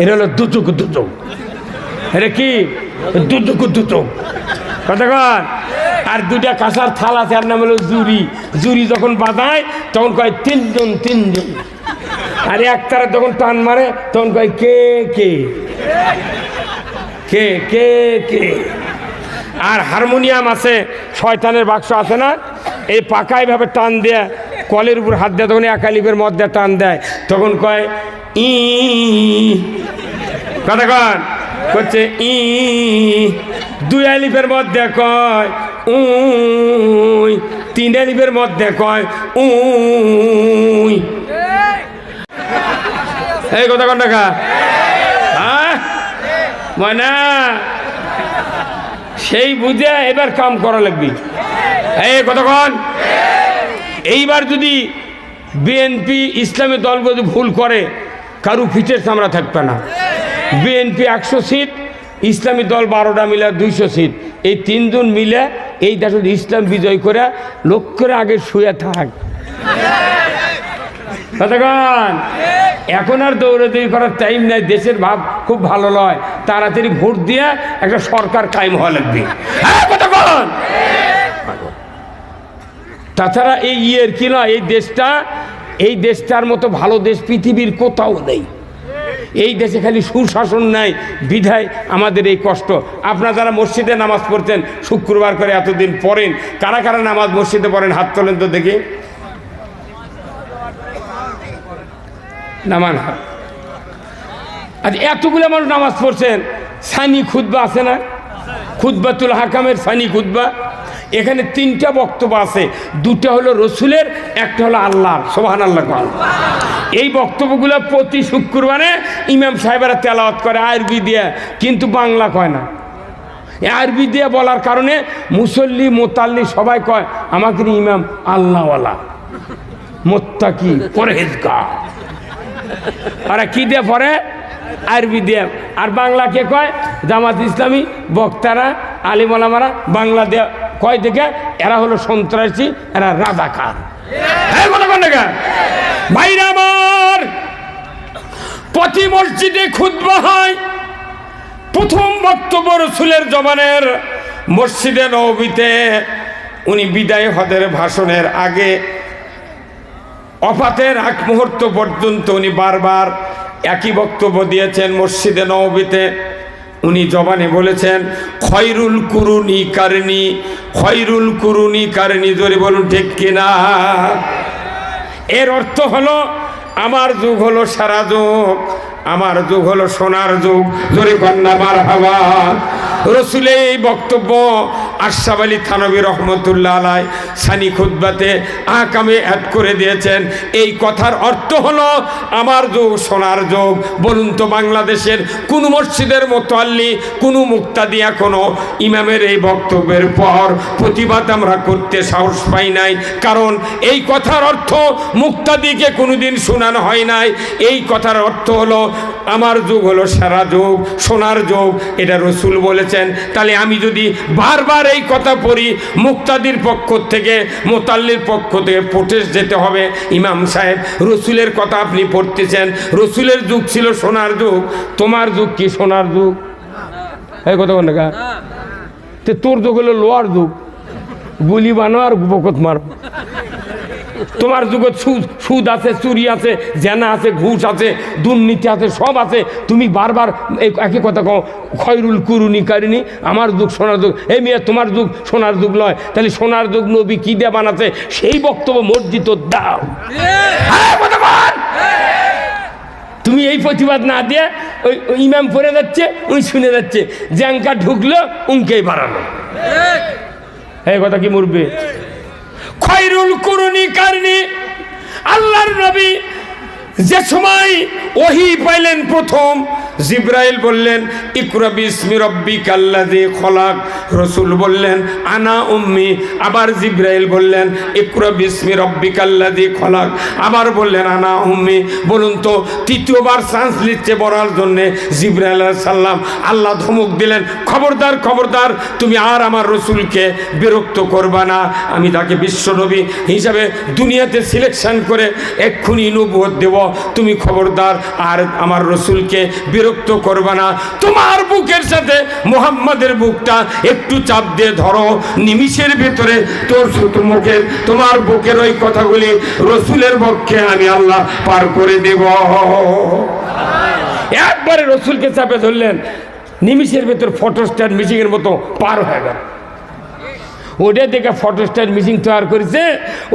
এটা হলো দুচুক দুচুক এটা কি? দুচুক দুচুক কতক্ষণ আর দুটা কাঁসার থাল আছে আর নাম হলো জুরি জুরি যখন বাঁধায় তখন কয় তিনজন তিনজন। আর একতারা যখন টান মারে, তখন কয় কে কে? কে কে কে? আর হারমোনিয়াম আছে, শয়তানের বাক্স আছে না? এই পাকা ভাবে টান দেয়, কলের উপর হাত দেয়, তখন একালিপের মধ্যে টান দেয়। তখন কয় ই। কতক্ষণ করছে ই। দুই আলিফের মধ্যে কয় উই। তিন আলিফের মধ্যে কয় উই। এই কতক্ষণ টাকা হ্যাঁ? ময়না। সেই বুঝে এবার কাম করা লাগবে। এই কতক্ষণ এইবার যদি বিএনপি ইসলামী দল যদি ভুল করে কারু ফিটের চামড়া থাকবে না। বিএনপি একশো সিট, ইসলামী দল বারোটা মিলে দুইশো সিট। এই তিনজন মিলে এই দেশ ইসলাম বিজয় করে লক্ষ্যের আগে শুয়ে থাক। এখন আর দৌড়াদৌড়ি করার টাইম নাই, দেশের ভাব খুব ভালো নয়। তাড়াতাড়ি ভোট দিয়ে একটা সরকার কায়েম হওয়া লাগবে। হ্যাঁ তাছাড়া এই ইয়ের কি নয়, এই দেশটা এই দেশটার মতো ভালো দেশ পৃথিবীর কোথাও নেই। এই দেশে খালি সুশাসন নাই, বিধায় আমাদের এই কষ্ট। আপনারা যারা মসজিদে নামাজ পড়তেন, শুক্রবার করে এতদিন পড়েন, কারা কারা নামাজ মসজিদে পড়েন, হাত তোলেন তো দেখি। নামান হাত। আচ্ছা এতগুলো মানুষ নামাজ পড়ছেন, সানি খুদ্া আছে না? খুদ্বাতুল হাকামের সানি খুদ্া এখানে তিনটা বক্তব্য আছে। দুটা হলো রসুলের, একটা হলো আল্লাহর। সোহান আল্লাহ এই বক্তব্যগুলো প্রতি শুক্রবারে ইমাম সাহেবেরা তেলাওয়াত করে আরবি দিয়ে, কিন্তু বাংলা কয় না। আরবি দিয়ে বলার কারণে মুসল্লি, মোতাল্লি সবাই কয় আমাকে ইমাম আল্লাহওয়ালা। মোত্তাকি পরহেজগা ওরা কি দিয়ে পড়ে? আরবি দিয়ে। আর বাংলা কে কয়? জামাত ইসলামী বক্তারা আলিমালামারা বাংলা দিয়ে কয় দেখে এরা হলো সন্ত্রাসী, এরা রাজাকার। ভাইরা আমার প্রতি মসজিদে খুদ্া হয়। প্রথম বক্তব্য রসুলের জবানের মসজিদে নবীতে উনি বিদায় হদের ভাষণের আগে অফাতের আগ মুহূর্ত পর্যন্ত উনি বারবার একই বক্তব্য দিয়েছেন মসজিদে নবীতে। উনি জবানে বলেছেন, খয়রুল কুরুনি কারণি, খয়রুল কুরুনি কারণি ধরে বলুন ঠিক কিনা? এর অর্থ হলো, আমার যুগ হলো সারা যুগ, আমার যুগ হলো সোনার যুগ জোরে কন্যা মার হাওয়া রসুলের এই বক্তব্য আশাফ আলী থানবী রহমতুল্লাহ আলাই সানি খুদ্বাতে আকামে অ্যাড করে দিয়েছেন। এই কথার অর্থ হলো, আমার যুগ সোনার যোগ, বলুন তো বাংলাদেশের কোন মসজিদের মতো আল্লি কোনো মুক্তাদি এখনও ইমামের এই বক্তব্যের পর প্রতিবাদ আমরা করতে সাহস পাই নাই। কারণ এই কথার অর্থ মুক্তাদিকে কোনোদিন শোনানো হয় নাই। এই কথার অর্থ হলো, আমার যুগ হলো সারা যুগ, সোনার যুগ, এটা রসুল বলেছেন। তাহলে আমি যদি বারবার এই কথা পড়ি মুক্তাদির পক্ষ থেকে, মোতাল্লির পক্ষ থেকে প্রোটেস্ট যেতে হবে। ইমাম সাহেব, রসুলের কথা আপনি পড়তেছেন। রসুলের যুগ ছিল সোনার যুগ, তোমার যুগ কি সোনার যুগ? এই কথা বল না তোর যুগ হলো লোয়ার যুগ। গুলি বানো আর বকত মারো। তোমার যুগে সুদ আছে, চুরি আছে, জেনা আছে, ঘুষ আছে, দুর্নীতি আছে, সব আছে। তুমি বারবার একই কথা কও, খয়রুল কুরুনি কারিনি, আমার যুগ সোনার যুগ। এই মেয়ে, তোমার যুগ সোনার যুগ নয়। তাহলে সোনার যুগ নবী কী দিয়ে বানাচ্ছে? সেই বক্তব্য মসজিদ দাও। তুমি এই প্রতিবাদ না দিয়ে ওই ইমাম পড়ে যাচ্ছে, উনি শুনে যাচ্ছে। জ্যাঙ্কা ঢুকলো, উনকেই বাড়ানো এই কথা কি মরবে খয়রুল কুরুনি কারণে আল্লাহর নবী যে সময় ওহি পাইলেন প্রথম, জিব্রাইল বললেন, ইকরা বিসমি রব্বি কাল্লাদি খলাক। রসুল বললেন, আনা উম্মি। আবার জিব্রাইল বললেন, ইকরা বিসমি রব্বি কাল্লাদি খলাক। আবার বললেন, আনা উম্মি। বলুন তো, তৃতীয়বার চান্স নিচ্ছে বলার জন্যে জিব্রাইল সাল্লাম আল্লাহ ধমক দিলেন, খবরদার খবরদার, তুমি আর আমার রসুলকে বিরক্ত করবা না। আমি তাকে বিশ্বনবী হিসাবে দুনিয়াতে সিলেকশন করে এক্ষুনি নবুয়ত দেব। তুমি খবরদার আর আমার রসুলকে বিরক্ত করবা না। তোমার বুকের সাথে মোহাম্মদের বুকটা একটু চাপ দিয়ে ধরো, নিমিষের ভেতরে তোর মুখের, তোমার বুকের ওই কথাগুলি রসুলের পক্ষে আমি আল্লাহ পার করে দেব। একবারে রসুলকে চাপে ধরলেন, নিমিষের ভেতর ফটোস্টার মিশিংয়ের মতো পার হয়ে গেল। ওটা ফটো ফটোস্টার মিশিং তৈরি করেছে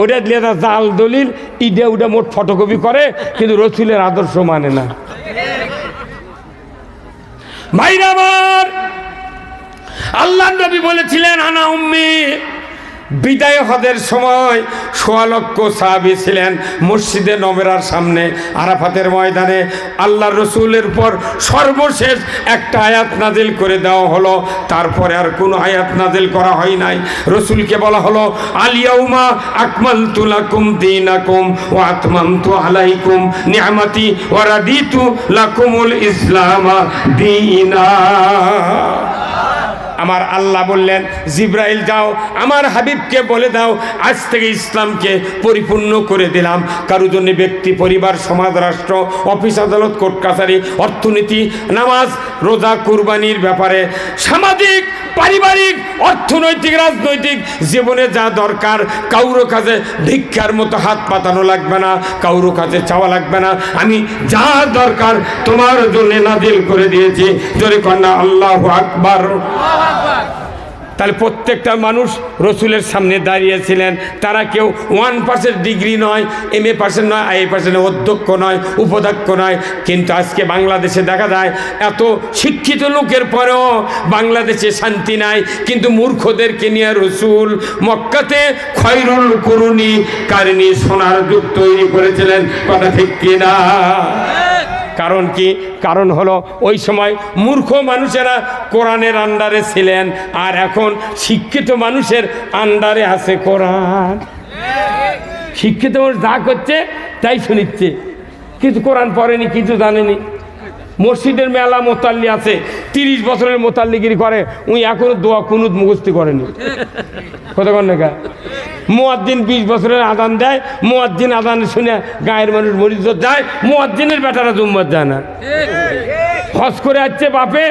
ওটা দিয়ে তার জাল, দলিল, ইডে ওটা মোট ফটোকপি করে, কিন্তু রসুলের আদর্শ মানে না। ভাইরা আমার আল্লাহ নবী বলেছিলেন, আনা উম্মি বিদায় হদের সময় সোয়ালক্ষ সাহাবি ছিলেন মসজিদে নবেরার সামনে আরাফাতের ময়দানে। আল্লাহ রসুলের উপর সর্বশেষ একটা আয়াত নাজিল করে দেওয়া হলো, তারপরে আর কোনো আয়াত নাজিল করা হয় নাই। রসুলকে বলা হলো আলিয়াউমা আকমাল তুলাকুম দিনাকুম ও আতমামতু আলাইকুম নিয়ামাতি ওয়া রাদিতু লাকুমুল ইসলামা দিনা। আমার আল্লাহ বললেন, জিব্রাইল যাও, আমার হাবিবকে বলে দাও, আজ থেকে ইসলামকে পরিপূর্ণ করে দিলাম। কারোর জন্য ব্যক্তি, পরিবার, সমাজ, রাষ্ট্র, অফিস, আদালত, কোর্ট, কাছারি, অর্থনীতি, নামাজ, রোজা, কুরবানির ব্যাপারে সামাজিক, পারিবারিক, অর্থনৈতিক, রাজনৈতিক জীবনে যা দরকার কাউরো কাছে ভিক্ষার মতো হাত পাতানো লাগবে না কাউরো কাছে চাওয়া লাগবে না। আমি যা দরকার তোমার জন্য নাজিল করে দিয়েছি। জোরে কন্যা, আল্লাহ আকবার। তাহলে প্রত্যেকটা মানুষ রসুলের সামনে দাঁড়িয়েছিলেন। তারা কেউ ওয়ান পার্সেন্ট ডিগ্রি নয় এম এ পার্সেন্ট নয় আই এ পার্সেন্ট অধ্যক্ষ নয়, উপাধ্যক্ষ নয়। কিন্তু আজকে বাংলাদেশে দেখা যায়, এত শিক্ষিত লোকের পরেও বাংলাদেশে শান্তি নাই। কিন্তু মূর্খদেরকে নিয়ে রসুল মক্কাতে খয়রুল করুনি কারিনী সোনার যুগ তৈরি করেছিলেন। কথা ঠিক কিনা? কারণ কি? কারণ হলো ওই সময় মূর্খ মানুষেরা কোরআনের আন্ডারে ছিলেন আর এখন শিক্ষিত মানুষের আন্ডারে আছে কোরআন। শিক্ষিত মানুষ যা করছে, তাই শুনিচ্ছে। কিছু কোরআন পড়েনি, কিছু জানেনি। মসজিদের মেলা মোতাল্লি আছে, তিরিশ বছরের মোতাল্লিগিরি করে, উনি এখনও দোয়া কুনুদ মুখস্থি করেনি। কতক্ষণ নাকা মোয়াদ্দিন বিশ বছরের আদান দেয় মোয়াদ্দিন আদান শুনে গায়ের মানুষ মরিচ যায় মোয়াদ্দিনের বেটারা জুম্মত যায় না। হজ করে আসছে বাপে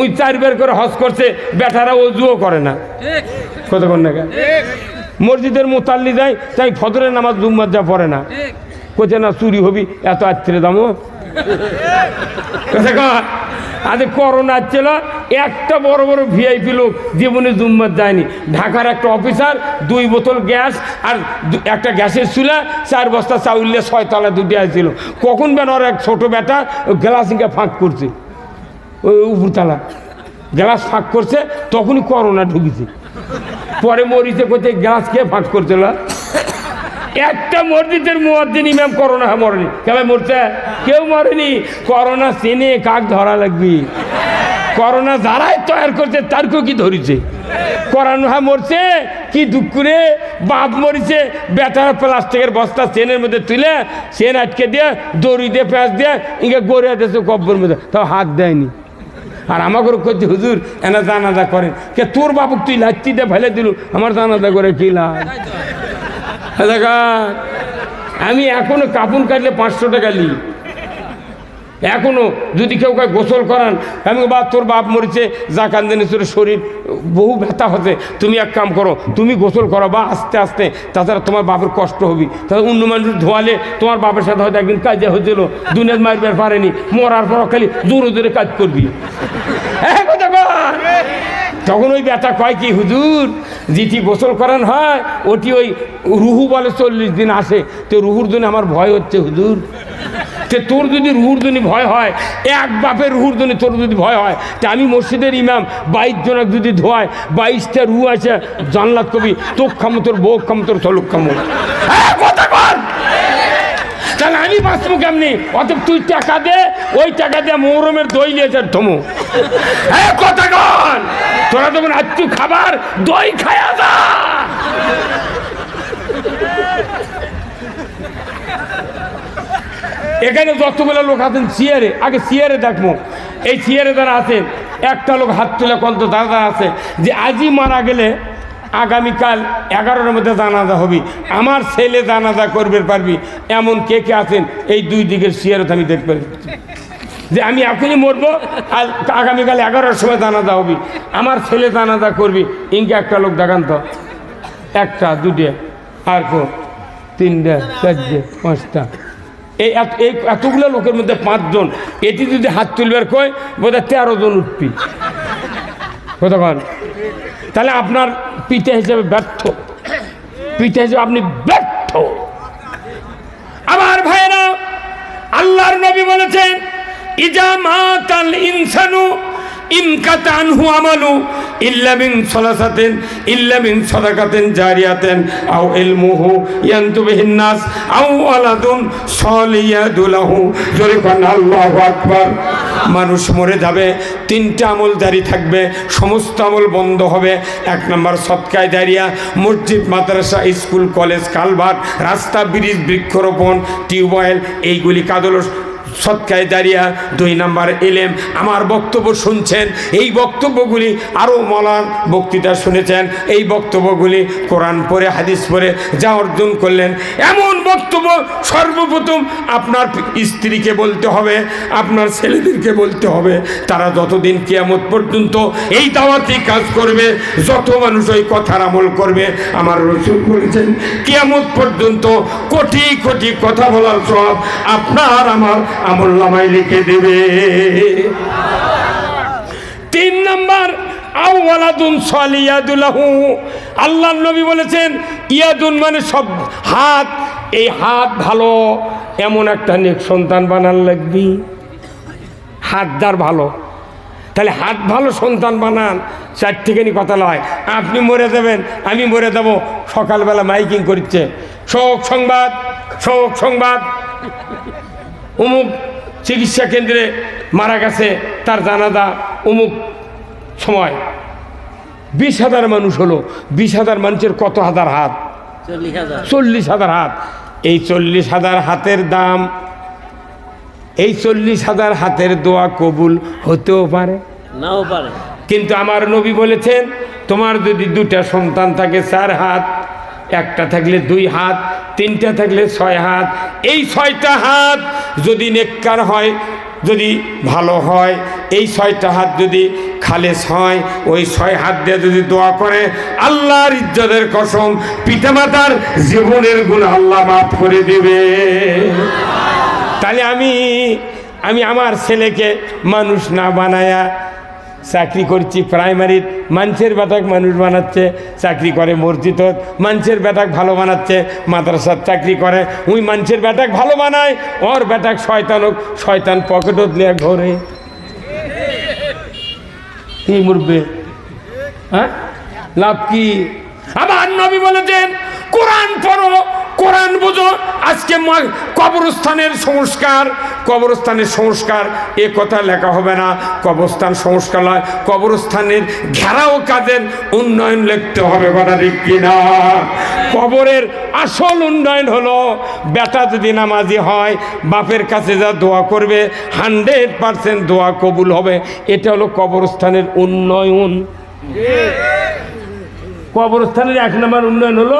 উই চারবার করে হজ করছে, বেটারা অজুও করে না। কতক্ষণ নাকা মসজিদের মোতাল্লি যায় তাই ফজরের নামাজ জুম্মত যা পড়ে না। কোথা না, চুরি হবি, এত আত্মীয় দামও। আরে করোনা ছিল, একটা বড় বড় ভিআইপি লোক জীবনে জুম্মার যায়নি। ঢাকার একটা অফিসার দুই বোতল গ্যাস আর একটা গ্যাসের চুলা, চার বস্তা চাউলে ছয়তলা দুটি আসছিল। কখন বেন ওর এক ছোটো বেটা গ্লাস ইঙ্কা ফাঁক করছে। ওই উপরতলা। গ্লাস ফাঁক করছে, তখনই করোনা ঢুকেছে। পরে মরিতে করছে গ্লাস খেয়ে ফাঁক করছিল একটা মসজিদের মুয়াদ্দিন ইমাম করোনা মরেনি। কেমন মরছে? কেউ মরেনি। করোনা চেনে কাক ধরা লাগবি। করোনা যারাই তৈরি করছে, তারকেও কি ধরেছে? করোনা মরছে, কি দুঃখ রে? বাপ মরিছে বেটার প্লাস্টিকের বস্তা চেনের মধ্যে তুলে চেন আটকে দিয়ে, দড়ি দিয়ে, পেঁয়াজ দিয়ে ইঙ্গে গড়ে দিয়েছে কব্বর মধ্যে। তাও হাত দেয়নি। আর আমাকে করছে হুজুর, এনা জানাজা করেন। কে তোর বাবুক তুই লাচ্ছি দিয়ে ফেলে দিল? আমার জানাজা করে কি লাভ? আমি এখনও কাপুন কাটলে পাঁচশো টাকা নিই। এখনও যদি কেউ কাউ গোসল করান, আমি বা তোর বাপ মরেছে, যা কান্দেনি তোর শরীর, বহু ব্যথা হচ্ছে। তুমি এক কাম করো, তুমি গোসল করো, বা আস্তে আস্তে, তাছাড়া তোমার বাপের কষ্ট হবি। তাহলে অন্য মানুষ ধোয়ালে তোমার বাপের সাথে হয়তো একদিন কাজে হয়েছিল, দুনিয়ার মারবার পারেনি মরার পর খালি জোরে জোরে কাজ করবি। হ্যাঁ। তখন ওই ব্যথা কয় কি, হুজুর, যেটি গোসল করান হয়, ওটি ওই রুহু বলে চল্লিশ দিন আসে। তো রুহুর জন্য আমার ভয় হচ্ছে, হুজুর। তে তোর যদি রুহুর জন্য ভয় হয়, এক বাপের রুহুর জন্য তোর যদি ভয় হয়, তা আমি মসজিদের ইমাম, বাইশ জনক যদি ধোয়ায়, বাইশটা রু আছে জানলাত কবি, তোক খামো তোর বউ খামো তোর কর তাহলে আমি বাঁচবো কেমনি? অত তুই টাকা দে, ওই টাকা দিয়ে মৌরমের দই নিয়েছে থমু। হ্যাঁ কথা কন তোরা তখন আচ্ছু খাবার, দই খায়া এখানে যতগুলো লোক আছেন চেয়ারে আগে চেয়ারে দেখব। এই চেয়ারে যারা আছেন, একটা লোক হাত তুলে কন্ত দাদা আছে, যে আজই মারা গেলে আগামীকাল এগারোটার মধ্যে জানাজা হবি। আমার ছেলে জানাজা করবে পারবি, এমন কে কে আছেন, এই দুই দিকের চেয়ারে আমি দেখতে পাচ্ছি যে আমি এখনই মরবো, আর আগামীকাল এগারোটার সময় জানাজা হবি। আমার ছেলে জানাজা করবি, ইনকে একটা লোক দেখান তো। একটা দুটে আর কো, তিনটে, চারটে, পাঁচটা। এই এই এতগুলো লোকের মধ্যে পাঁচজন, এটি যদি হাত তুলবার কয়, বোধহয় তেরো জন উঠবি কতক্ষণ তাহলে আপনার পিতা হিসেবে ব্যর্থ। পিতা হিসেবে আপনি ব্যর্থ। আমার ভাইয়েরা আল্লাহর নবী বলেছেন ইজা মাতাল ইনসানু ইনকাতানহু আমালু ইল্লা মিন সালাসাতিন, ইল্লা মিন সাদাকাতিন আও ইলমুহু ইয়ানতু বিহিন নাস, আও ওয়ালাদুন সালিয়াদু লাহু। জোরে কোন, আল্লাহু আকবার। মানুষ মরে যাবে, তিনটা আমল জারি থাকবে, সমস্ত আমল বন্ধ হবে। এক নম্বর সৎকায় দাঁড়িয়া মসজিদ, মাদ্রাসা, স্কুল, কলেজ, কালভার্ট, রাস্তা, ব্রিজ, বৃক্ষরোপণ, টিউবওয়েল, এইগুলি কাদল সৎকায় দাঁড়িয়া দুই নাম্বার এলেম। আমার বক্তব্য শুনছেন। এই বক্তব্যগুলি আরও মলার বক্তৃতা শুনেছেন। এই বক্তব্যগুলি কোরআন পরে হাদিস পরে যা অর্জন করলেন। এমন বক্তব্য সর্বপ্রথম আপনার স্ত্রীকে বলতে হবে, আপনার ছেলেদেরকে বলতে হবে। তারা যতদিন কিয়ামত পর্যন্ত এই দাওয়াতি কাজ করবে, যত মানুষ ওই কথার আমল করবে, আমার রসুল বলেছেন, কিয়ামত পর্যন্ত কোটি কোটি কথা বলার সব আপনার, আমার আমল নামায় লিখে দেবে। তিন নাম্বার, আউওয়ালাদুন সালিয়াদুলাহু। আল্লাহ নবী বলেছেন, ইয়াদুন মানে সব হাত, এই হাত ভালো, এমন একটা নেক সন্তান বানার লাগবি। হাতদার ভালো। তাহলে হাত ভালো সন্তান বানান, চারটিখানি কথা লয়। আপনি মরে যাবেন, আমি মরে যাব। সকালবেলা মাইকিং করছে শোক সংবাদ শোক সংবাদ। অমুক চিকিৎসা কেন্দ্রে মারা গেছে তার জানাজা অমুক সময়। বিশ হাজার মানুষ হলো। বিশ হাজার মানুষের কত হাজার হাত? চল্লিশ হাজার। চল্লিশ হাজার হাত। এই চল্লিশ হাজার হাতের দাম এই চল্লিশ হাজার হাতের দোয়া কবুল হতেও পারে। নাও পারে। কিন্তু আমার নবী বলেছেন তোমার যদি দুটা সন্তান থাকে চার হাত একটা থাকলে দুই হাত তিনটা থাকলে ছয় হাত। এই ছয়টা হাত যদি নেককার হয়, যদি ভালো হয়, এই ছয়টা হাত যদি খালেস হয়, ওই ছয় হাত দিয়ে যদি দোয়া করে, আল্লাহর ইজ্জতের কসম, পিতামাতার জীবনের গুণ আল্লাহ মাফ করে দেবে। তাহলে আমি আমি আমার ছেলেকে মানুষ না বানায়া চাকরি করছি প্রাইমারির মানুষের বেটাক মানুষ বানাচ্ছে, চাকরি করে মসজিদত মানুষের বেটাক ভালো বানাচ্ছে, মাদ্রাসার চাকরি করে ওই মানুষের বেটাক ভালো বানায়, ওর বেটাক শয়তান হোক, শয়তান পকেটত লিয়ে ঘরে। কি মরবে হ্যাঁ? লাভ কি? আমার নবী বলেছেন, কোরআন পড়ো কোরআন বুঝো। আজকে কবরস্থানের সংস্কার কবরস্থানের সংস্কার, এ কথা লেখা হবে না। কবরস্থান সংস্কার নয়, কবরস্থানের ঘেরাও কাজের উন্নয়ন লিখতে হবে, কথা ঠিক কিনা? কবরের আসল উন্নয়ন হলো, বেটা যদি নামাজি হয়, বাপের কাছে যা দোয়া করবে, হান্ড্রেড পারসেন্ট দোয়া কবুল হবে। এটা হলো কবরস্থানের উন্নয়ন। কবরস্থানের এক নম্বর উন্নয়ন হলো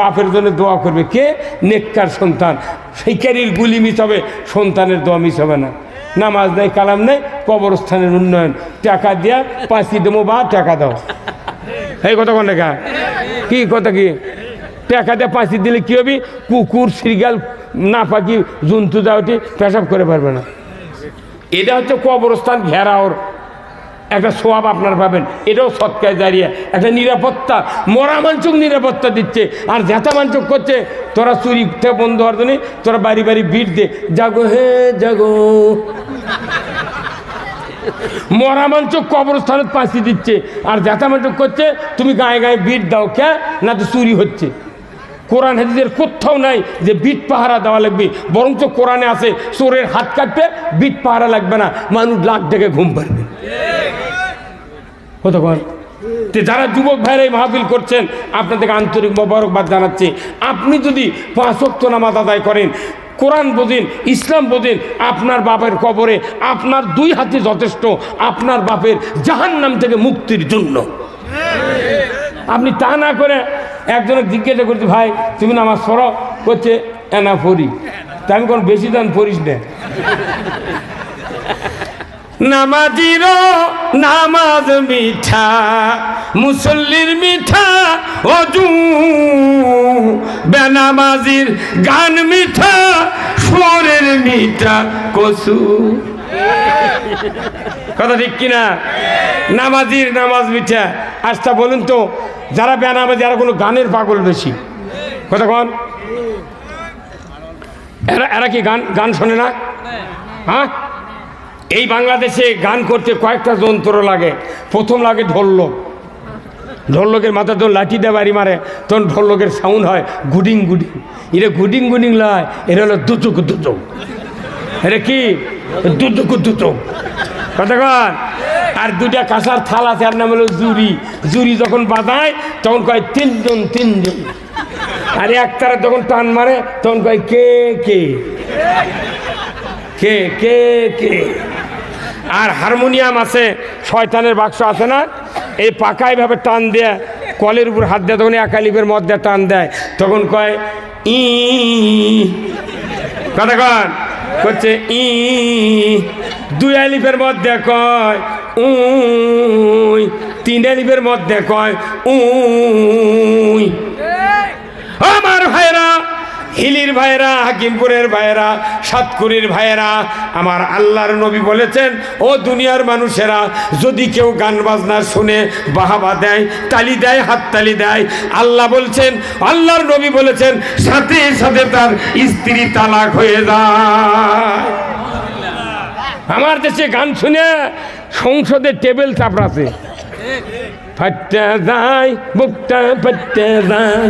বাপের জন্য দোয়া করবে। কে? নেককার সন্তান। সেইকারির গুলি মিস হবে, সন্তানের দোয়া মিস হবে না। নামাজ নেই, কালাম নেই, কবরস্থানের উন্নয়ন। টাকা দিয়া পাঁচি দেবো বা টাকা দাও। এই কথা কোন টাকা কি কথা কি? টাকা দিয়ে পাঁচি দিলে কী হবে? কুকুর শ্রীগাল না পাখি জন্তু যাওয়াটি পেশাব করে পারবে না। এটা হচ্ছে কবরস্থান ঘেরাওর একটা সোয়াব আপনার পাবেন। এটাও সৎকায় দাঁড়িয়ে। একটা নিরাপত্তা, মরা মাঞ্চক নিরাপত্তা দিচ্ছে। আর ঝেঁচা মাঞ্চক করছে, তোরা চুরি বন্ধ হওয়ার জন্য তোরা বাড়ি বাড়ি ভিড় দে। জাগো হে, জাগো। মরা মাঞ্চক কবরস্থানত পাঁচি দিচ্ছে। আর ঝেঁচা মাঞ্চক করছে, তুমি গায়ে গায়ে ভিড় দাও, কে? না তো চুরি হচ্ছে। কোরআন হাদিসের কোথাও নাই যে বিট পাহারা দেওয়া লাগবে। বরঞ্চ কোরআনে আছে, চোরের হাত কাটবে বিট পাহারা লাগবে না। মানুষ লাখ থেকে ঘুম পারবে কতক্ষণ? তে যারা যুবক ভাইরা এই মাহফিল করছেন, আপনাদেরকে আন্তরিক মোবারকবাদ জানাচ্ছি। আপনি যদি পাঁচ ওয়াক্ত নামাজ আদায় করেন, কোরআন বোঝেন, ইসলাম বোঝেন, আপনার বাপের কবরে আপনার দুই হাতে যথেষ্ট, আপনার বাপের জাহান্নাম থেকে মুক্তির জন্য। আপনি তা না করে একজনের জিজ্ঞাসা করছি, ভাই, তুমি নামাজ পড়ো? করছে এনা পড়ি। তা আমি কোন বেশি দান পড়িস না। নামাজির নামাজ মিঠা, মুসল্লির মিঠা, অজু, বেনামাজির গান মিঠা, সুরের মিঠা, কসু। কথা ঠিক কিনা? নামাজির নামাজ মিঠা। আচ্ছা বলুন তো, যারা বেনামাজি আর কোনো গানের পাগল বেশি? কথা কন। এরা এরা কি গান গান শোনে না? হ্যাঁ? এই বাংলাদেশে গান করতে কয়েকটা যন্ত্র লাগে। প্রথম লাগে ঢোলক। ঢোলকের মাথা তো লাঠি দিয়ে বাড়ি মারে, তখন ঢোলকের সাউন্ড হয় গুডিং গুডিং। এটা গুডিং গুডিং লয় এটা হলো দুচুক দুচুক এটা কি? দুচুক দুচুক কতক্ষণ আর দুটা কাঁসার থাল আছে আর নাম হলো জুরি জুরি যখন বাজায়, তখন কয় তিনজন তিনজন। আর একতারা যখন টান মারে, তখন কয় কে কে? কে কে কে? আর হারমোনিয়াম আছে শয়তানের বাক্স আছে না? এই পাকা এইভাবে টান দেয় কলের উপর হাত দেয় তখন একালিপের মধ্যে টান দেয়। তখন কয় ই কতক্ষণ করছে ই দুই আলিফের মধ্যে কয় উই তিন আলিফের মধ্যে কয় উই আমার ভাইরা হিলির ভাইরা হাকিমপুরের ভাইরা সাতকুরির ভাইরা আমার আল্লাহর নবী বলেছেন, ও দুনিয়ার মানুষেরা, যদি কেউ গান বাজনা শুনে বাহাবা দেয়, তালি দেয় হাততালি দেয়, আল্লাহ বলছেন, আল্লাহর নবী বলেছেন, সাথে সাথে তার স্ত্রী তালাক হয়ে যায়। আমার দেশে গান শুনে সংসদে টেবিল চাপড়াছে ফাটতে যায় বুকটা ফাটতে যায়।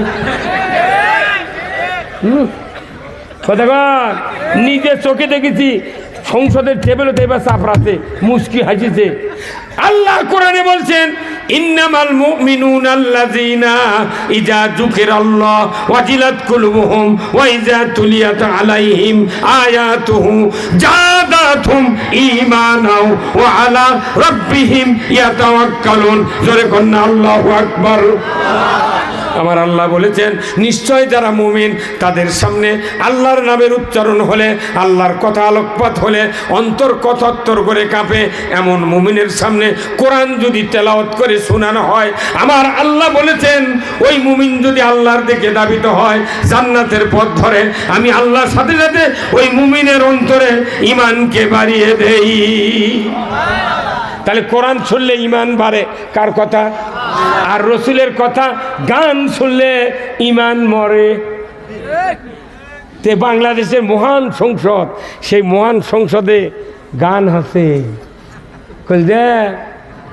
কতক্ষণ নিজের চোখে দেখেছি, সংসদের টেবিলে টেবিল চাপড়াতে মুস্কি হাসিছে। আল্লাহ কোরআনে বলছেন, ইন্নামাল মুমিনুন ইজা ওয়াজিলাত ওয়া ইজা আলাইহিম ওয়া আলা আল্লাহু আমার আল্লাহ বলেছেন, নিশ্চয় যারা মুমিন, তাদের সামনে আল্লাহর নামের উচ্চারণ হলে, আল্লাহর কথা আলোকপাত হলে, অন্তর কথত্তর করে কাঁপে। এমন মুমিনের সামনে কোরআন যদি তেলাওত করে শোনানো হয়, আমার আল্লাহ বলেছেন, ওই মুমিন যদি আল্লাহর দিকে দাবিত হয়, জান্নাতের পথ ধরে, আমি আল্লাহর সাথে সাথে ওই মুমিনের অন্তরে ইমানকে বাড়িয়ে দেই। তাহলে কোরআন শুনলে ইমান বাড়ে, কার কথা? আর রসুলের কথা গান শুনলে ইমান মরে। তে বাংলাদেশের মহান সংসদ, সেই মহান সংসদে গান আছে। দে,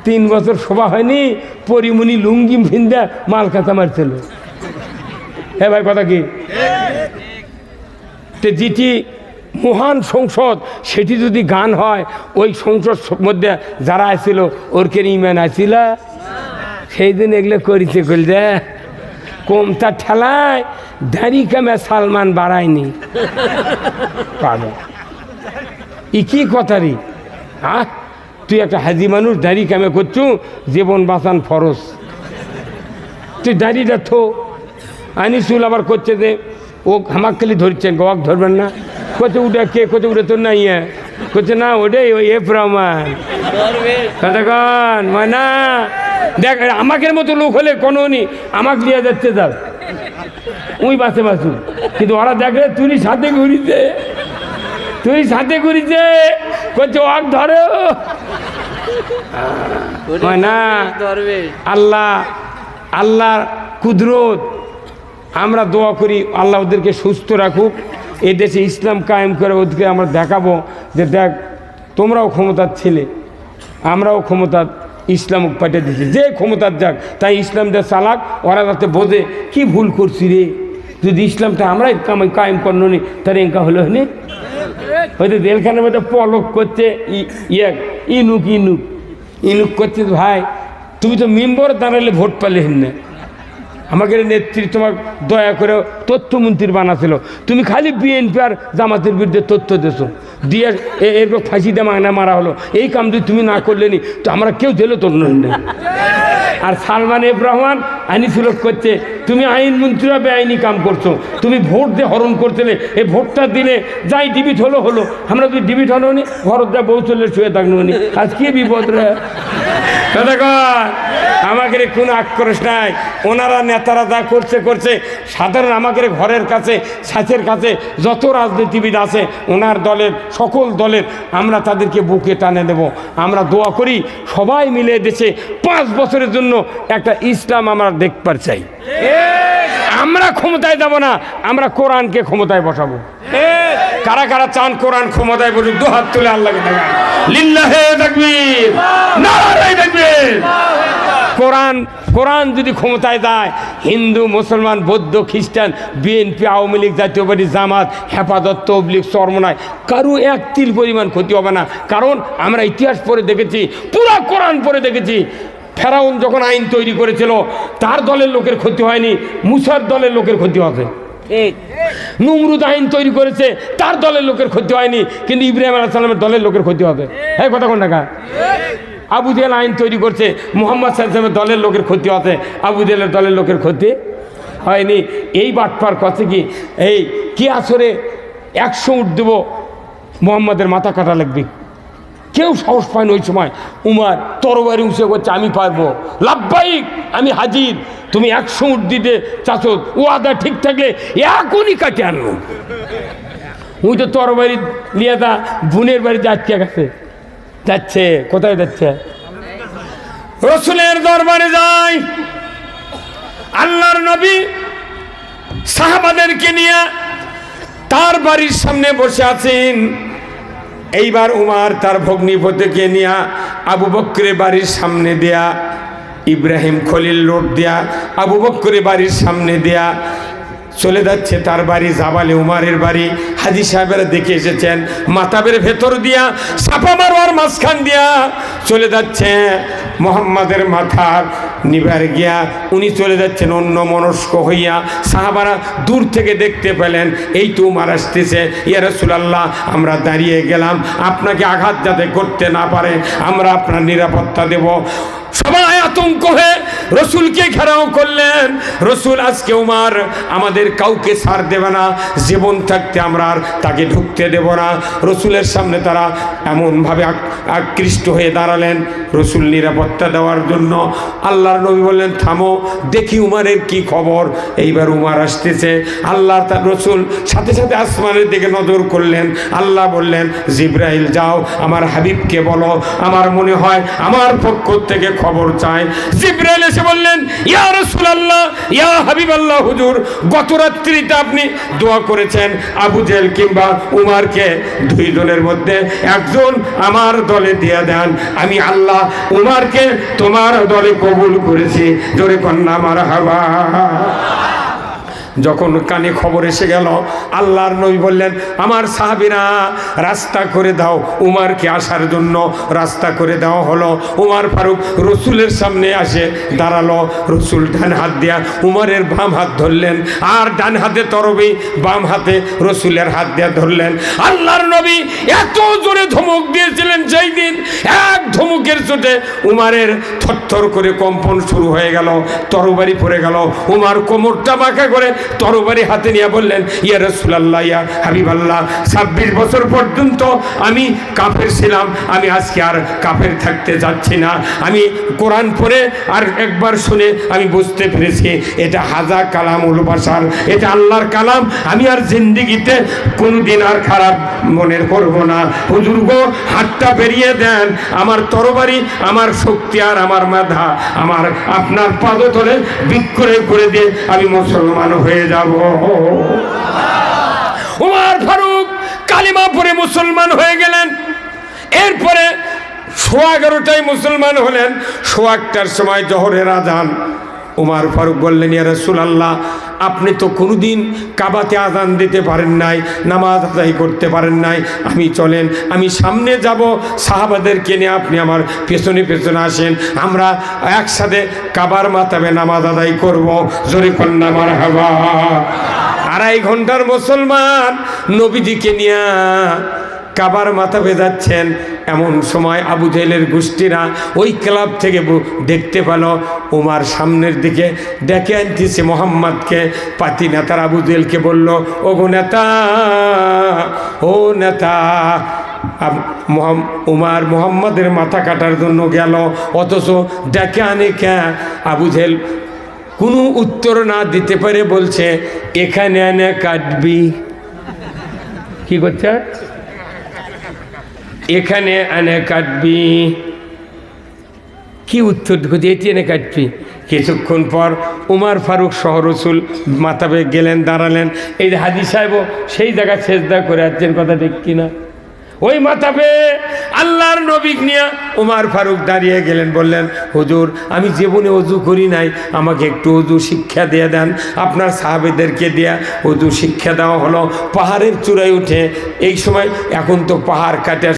তিন বছর শোভা হয়নি, পরিমণি লুঙ্গি ফিন্দা মাল কাতা মারছিল। হ্যাঁ ভাই, কথা কি? তে যেটি মহান সংসদ, সেটি যদি গান হয়, ওই সংসদ মধ্যে যারা আসছিল ওরকে ইমান আসিল সেই দিন এগুলো করিতে কইল দে কমতা ঠেলায় দাড়ি কামে সালমান বাড়ায়নি। পাগল। ই কি কথা রে? হ্যাঁ তুই একটা হাজি মানুষ দাড়ি কামে করছু জীবন বাঁচান ফরস তুই দাড়িটা থো। আনিসুল আবার করছে যে ও হামাক খালি ধরছেন গোয়াক ধরবেন না। কোথায় উঠে কে? কোথায় উঠে তোর না ইয়ে করছে না ওটাই ওই এফ রহমান কতক্ষণ মানা দেখ আমাকের মতো লোক হলে কোনো নি আমাকে নিয়ে যাচ্ছে যাও ওই বাসে বাসু। কিন্তু ওরা দেখলে তুই সাথে ঘুরিছে। তুই সাথে ঘুরিছে। করছে ওয়াক ধরো। না। আল্লাহ আল্লাহ কুদরত। আমরা দোয়া করি আল্লাহ ওদেরকে সুস্থ রাখুক। এ দেশে ইসলাম কায়েম করে ওদেরকে আমরা দেখাবো যে দেখ তোমরাও ক্ষমতার ছেলে। আমরাও ক্ষমতার ইসলাম পাঠিয়ে দিচ্ছি যে ক্ষমতার যাক, তাই ইসলাম দিয়ে চালাক, ওরা যাতে বোঝে, কি ভুল করছি রে? যদি ইসলামটা আমরাই কামাই কায়েম করল নি তার এঙ্কা হলো নি? হয়তো জেলখানার মধ্যে পলক করছে ইয়ে ইনুক ইনুক। ইনুক করছে, ভাই, তুমি তো মেম্বর, দাঁড়ালে ভোট পালে না। আমাকে নেত্রী তোমার দয়া করে তথ্যমন্ত্রী বানাছিল। তুমি খালি বিএনপি আর জামাতের বিরুদ্ধে তথ্য দেছো। দিয়ে এ- এরকম ফাঁসি দিয়ে মাংনা, মারা হলো। এই কাম যদি তুমি না করলে নি, তো আমরা কেউ দিল তোর না। আর সালমান এফ রহমান আইনি সুলভ করছে। তুমি আইন মন্ত্রীরা বেআইনি কাম করছ। তুমি ভোট দিয়ে হরণ করছিলে। এই ভোটটা দিলে যাই ডিবিট হলো হলো। আমরা যদি ডিবিট হলো নি ঘর যা বউ চলে শুয়ে থাকল নি। আজ কি বিপদ রে কোনো আক্রোশ নাই। ওনারা নেতারা যা করছে করছে। সাধারণ আমাকে রে ঘরের কাছে, সাথের কাছে যত রাজনীতিবিদ আছে, ওনার দলের সকল দলের আমরা তাদেরকে বুকে টানে দেব আমরা দোয়া করি, সবাই মিলে দেশে পাঁচ বছরের জন্য একটা ইসলাম আমরা দেখবার চাই। আমরা ক্ষমতায় যাব না, আমরা কোরআনকে ক্ষমতায় বসাবো। কারা কারা চান কোরআন ক্ষমতায় বসুক, দু হাত তুলে আল্লাহকে দেখা লিল্লাহে তাকবীর, নারায়ে তাকবীর। কোরআন কোরআন যদি ক্ষমতায় যায় হিন্দু মুসলমান বৌদ্ধ খ্রিস্টান বিএনপি আওয়ামী লীগ জাতীয় পার্টি জামাত হেফাজত তবলিগ চরমনায় কারও এক তিল পরিমাণ ক্ষতি হবে না। কারণ আমরা ইতিহাস পড়ে দেখেছি পুরা কোরআন পড়ে দেখেছি। ফেরাউন যখন আইন তৈরি করেছিল তার দলের লোকের ক্ষতি হয়নি মুসার দলের লোকের ক্ষতি হবে। নমরুদ আইন তৈরি করেছে তার দলের লোকের ক্ষতি হয়নি কিন্তু ইব্রাহিম আলাহ সাল্লামের দলের লোকের ক্ষতি হবে। হ্যাঁ কথা কোন টাকা আবু জেল আইন তৈরি করছে। মোহাম্মদ সাল্লামের দলের লোকের ক্ষতি হবে আবু জেলের দলের লোকের ক্ষতি হয়নি। এই বাটপার কথা কি? এই কি আসরে একশো উঠ দেবো মোহাম্মদের মাথা কাটা লাগবে? কেউ সাহস পায় না ওই সময়। উমার তরবারি উঁচে করছে, আমি পারব। লাভবাহিক, আমি হাজির। তুমি একশো উঠ দিতে চাচো ও আদা ঠিক থাকলে এখনই কাটে আনলো উই তো তরবারি নিয়ে দা বোনের বাড়ি যাচ্ছে গেছে। যাচ্ছে, কোথায় যাচ্ছে? রসুলের দরবারে যায় আল্লাহর নবী সাহাবাদেরকে নিয়ে তার বাড়ির সামনে বসে আছেন। এইবার উমার তার ভগ্নিপতিকে নিয়া আবু বক্করের বাড়ির সামনে দেয়া, ইব্রাহিম খলিল রোড দেয়া, আবু বক্করের বাড়ির সামনে দেয়া চলে যাচ্ছে তার বাড়ি জাবালে উমারের বাড়ি। হাজি সাহেবেরা দেখে এসেছেন, মাতাবের ভেতর দিয়া সাপা মারোয়ার মাঝখান দিয়া চলে যাচ্ছে মোহাম্মদের মাথার নিবার গিয়া। উনি চলে যাচ্ছেন অন্য মনস্ক হইয়া। সাহাবারা দূর থেকে দেখতে পেলেন, এই তো উমার আসতেছে। ইয়া রাসূলুল্লাহ, আমরা দাঁড়িয়ে গেলাম। আপনাকে আঘাত যাতে করতে না পারে, আমরা আপনার নিরাপত্তা দেব। সবাই আতঙ্ক হয়ে রসুলকে ঘেরাও করলেন। রসুল আজকে উমার আমাদের কাউকে ছাড় দেবে না, জীবন থাকতে আমরা আর তাকে ঢুকতে দেব না। রসুলের সামনে তারা এমনভাবে আকৃষ্ট হয়ে দাঁড়ালেন রসুল নিরাপত্তা দেওয়ার জন্য। আল্লাহর নবী বললেন, থামো, দেখি উমারের কি খবর। এইবার উমার আসতেছে। আল্লাহ তার রসুল সাথে সাথে আসমানের দিকে নজর করলেন। আল্লাহ বললেন, জিব্রাইল, যাও, আমার হাবিবকে বলো। আমার মনে হয়, আমার পক্ষ থেকে খবর চায় জিব্রাইল এসে বললেন, ইয়া রাসূলুল্লাহ, ইয়া হাবিবাল্লাহ হুজুর, গত রাত্রিতে আপনি দোয়া করেছেন আবু জেল কিংবা উমারকে। দুই জনের মধ্যে একজন আমার দলে দিয়ে দেন। আমি আল্লাহ উমারকে তোমার দলে কবুল করেছি। জোরে কন্যা আমার হাবা যখন কানে খবর এসে গেল, আল্লাহর নবী বললেন, আমার সাহাবিরা, রাস্তা করে দাও, উমারকে আসার জন্য রাস্তা করে দেওয়া হলো। উমার ফারুক রসুলের সামনে আসে, দাঁড়াল, রসুল ডান হাত দিয়া উমারের বাম হাত ধরলেন, আর ডান হাতে তরবি, বাম হাতে রসুলের হাত দিয়া ধরলেন। আল্লাহর নবী এত জোরে ধমক দিয়েছিলেন সেই দিন, এক ধমুকের চোটে উমারের থরথর করে কম্পন শুরু হয়ে গেল, তরবারি পড়ে গেল। উমার কোমরটা বাঁকা করে তরবারি হাতে নিয়ে বললেন, ইয়া রসুলাল্লাহ, ইয়া হাবিবাল্লাহ, ছাব্বিশ বছর পর্যন্ত আমি কাফের ছিলাম, আমি আজকে আর কাফের থাকতে যাচ্ছি না। আমি কোরআন পড়ে আর একবার শুনে আমি বুঝতে পেরেছি, এটা হাজা কালামুল বাসার এটা আল্লাহর কালাম। আমি আর জিন্দিগিতে কোনোদিন আর খারাপ মনের করব না। হুজুর গো, হাতটা বেরিয়ে দেন, আমার তরবারি, আমার শক্তি আর আমার মেধা, আমার আপনার পাদতলে বিক্রয় করে দিয়ে আমি মুসলমান হয়ে যাব। উমার ফারুক কালিমা পরে মুসলমান হয়ে গেলেন। এরপরে সোয়া এগারোটায় মুসলমান হলেন। সোয়া একটার সময় জহরের আজান। উমার ফারুক বললেন, ইয়া রাসূলুল্লাহ, আপনি তো কোনোদিন কাবাতে আজান দিতে পারেন নাই, নামাজ আদায় করতে পারেন নাই। আমি চলেন, আমি সামনে যাব, সাহাবাদেরকে নিয়ে আপনি আমার পেছনে পেছনে আসেন। আমরা একসাথে কাবার মাতাবে নামাজ আদায় করব। জোরে কন্যা আড়াই ঘণ্টার মুসলমান নবীজিকে নিয়ে কাবার মাথা বেঁধাচ্ছেন এমন সময় আবু জেলের গোষ্ঠীরা ওই ক্লাব থেকে দেখতে পেল, উমার সামনের দিকে ডেকে আনতেছে মোহাম্মদকে। পাতি নেতার আবু জেলকে বলল ও গো নেতা, ও নেতা উমার মোহাম্মদের মাথা কাটার জন্য গেল, অথচ ডেকে আনে কে? আবু জেল কোনো উত্তর না দিতে পারে বলছে, এখানে এনে কাটবি। কি করছে? এখানে এনে কাটবি। কি উত্তর এটি এনে কাটবি। কিছুক্ষণ পর উমার ফারুক সহ রসুল মাতাবে গেলেন, দাঁড়ালেন। এই হাজি সাহেবও সেই জায়গায় সেজদা করে আসছেন, কথা ঠিক কিনা? ওই মাতাবে আল্লাহর নবী নিয়ে উমার ফারুক দাঁড়িয়ে গেলেন, বললেন, হুজুর, আমি জীবনে অজু করি নাই, আমাকে একটু অজু শিক্ষা দিয়ে দেন। আপনার সাহাবেদেরকে দেয়া অজু শিক্ষা দেওয়া হলো। পাহাড়ের চূড়ায় উঠে, এই সময় এখন তো পাহাড় কাটে